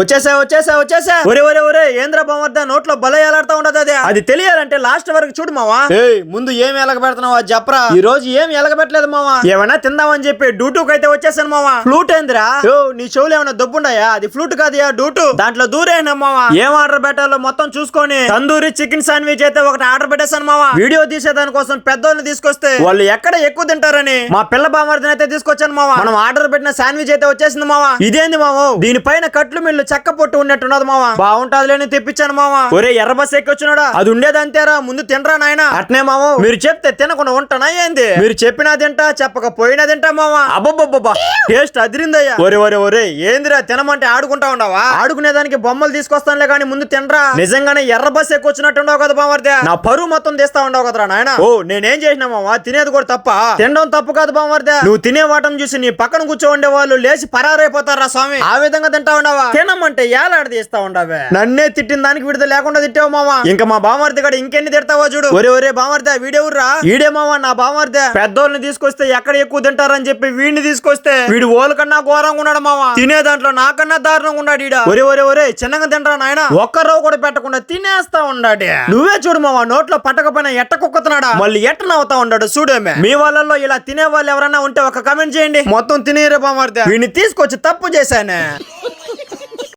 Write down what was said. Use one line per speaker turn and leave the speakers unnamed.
వచ్చేసా వచ్చేసా వచ్చేసా. ఒరే ఒరే ఒరే ఏంద్ర బామర్ద నోట్లో బల ఎలాడుతా ఉండదు అదే. అది తెలియాలంటే లాస్ట్ వరకు చూడు మావా. ముందు ఏం ఎలగ పెడుతున్నావా చెప్పరా. ఈ రోజు ఏం ఎలగ పెట్టలేదు మావా. ఏమన్నా తిందామని చెప్పి డ్యూటీకి అయితే వచ్చేసాను మావా. ఫ్లూట్ ఏందిరా? నీ చెవులు ఏమైనా దొబ్బుండాయా అది ఫ్లూట్ కాదు డూటు దాంట్లో దూరేనా మావా. ఏం ఆర్డర్ పెట్టాలో మొత్తం చూసుకొని తందూరి చికెన్ శాండ్విచ్ అయితే ఒకటి ఆర్డర్ పెట్టేశాను మావా. వీడియో తీసేదాని కోసం పెద్దోళ్ళని తీసుకొస్తే వాళ్ళు ఎక్కడ ఎక్కువ తింటారని మా పిల్ల బామర్దిని అయితే తీసుకొచ్చాను మావా. మనం ఆర్డర్ పెట్టిన శాండ్విచ్ అయితే వచ్చేసింది మావా. ఇదేంది మావా? దీనిపైన కట్లు మిల్లు చెక్క పొట్టు ఉన్నట్టున్నది మావా. బాగుంటాది లేని తెప్పించాను మావా. ఒరే ఎర్ర బస్ ఎక్కొచ్చున్నాడా? అది ఉండేది అంతేరా ముందు తినరా నాయన. అట్నే మావా. మీరు చెప్తే తినకుండా ఉంటానా ఏంది? మీరు చెప్పినా తింటా చెప్పకపోయినా తింటా మావా. అబ్బబ్బబ్బబ్బా టేస్ట్ అదిరిందయ్యా. ఒరే ఒరే ఒరే ఏందిరా తినమంటే ఆడుకుంటా ఉండవా ఆడుకునేదానికి బొమ్మలు తీసుకొస్తానులే కానీ ముందు తినరా. నిజంగానే ఎర్ర బస్ ఎక్కువచ్చినట్టు ఉండవు కదా బామర్దే. నా పరువు మొత్తం తీస్తా ఉండవు కదరా నాయన. ఓ నేనేం చేసినా మావా? తినేది కూడా తప్ప. తినడం తప్పు కాదు బామర్దే. నువ్వు తినే వాటం చూసి నీ పక్కన కూర్చో ఉండే వాళ్ళు లేచి పరారైపోతారా స్వామి? ఆ విధంగా తింటా ఉండవా తినమంటే ఏలాడ తీస్తా ఉండవే? నన్నే తిట్టిన దానికి విడుదల లేకుండా తిట్టావు మావా? ఇంకా మా బామర్ది కూడా ఇంకెన్ని తిడతావో చూడు. ఒరే ఒరే బామర్దే వీడెవర్రా వీడే మావా నా బామర్దే. పెద్దోళ్ళని తీసుకొస్తే ఎక్కడ ఎక్కువ తింటారని చెప్పి వీడిని తీసుకొస్తే వీడు ఓల కన్నా ఘోరంగా ఉన్నాడు మావా. తినే దాంట్లో నాకన్నా దారుణంగా ఉన్నాడు ఈడ. ఒరే ఒరే ఒరే చిన్నగా తింటరా నాయన? ఒక్క రవ్వ కూడా పెట్టకుండా తినేస్తా ఉన్నాడు నువ్వే చూడు మావా నోట్లో పట్టకపోయినా ఎట్ట కుక్కుతున్నాడా? మళ్ళీ ఎట్ట నవ్వుతా ఉన్నాడు చూడేమే. మీ వాళ్ళల్లో ఇలా తినే వాళ్ళు ఎవరైనా ఉంటే ఒక కమెంట్ చేయండి. మొత్తం తినేరే బామర్దే. వీడిని తీసుకొచ్చి తప్పు చేశానే.